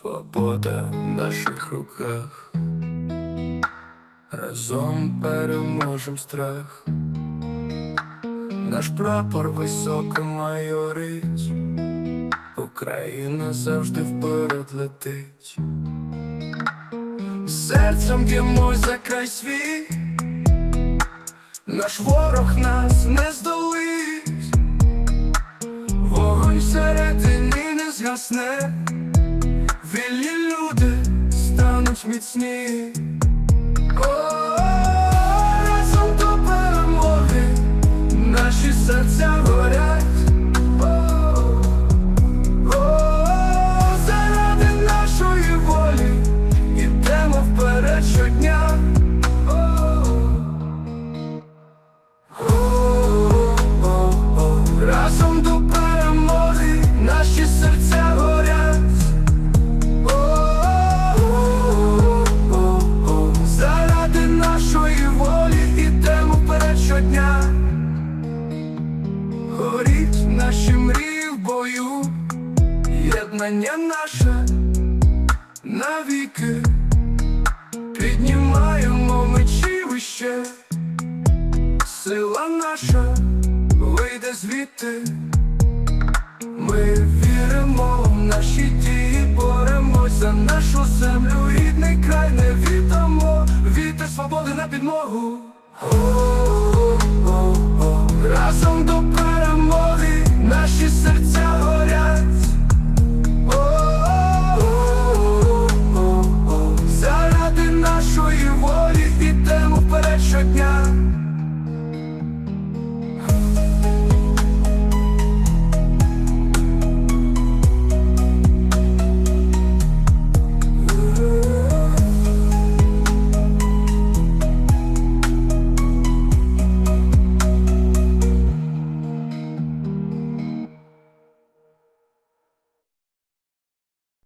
Свобода в наших руках. Разом переможем страх. Наш прапор високо майорить. Україна завжди вперед летить. Серцем б'ємось за край світ. Наш ворог нас не здолить. Вогонь всередині не згасне. Міцні. наші мрії в бою, єднання наше навіки, піднімаємо мечі вище, сила наша вийде звідти, ми віримо в наші дії, боремось за нашу землю, рідний край не вітамо, вітер свободи на підмогу. О. Разом до наші серця.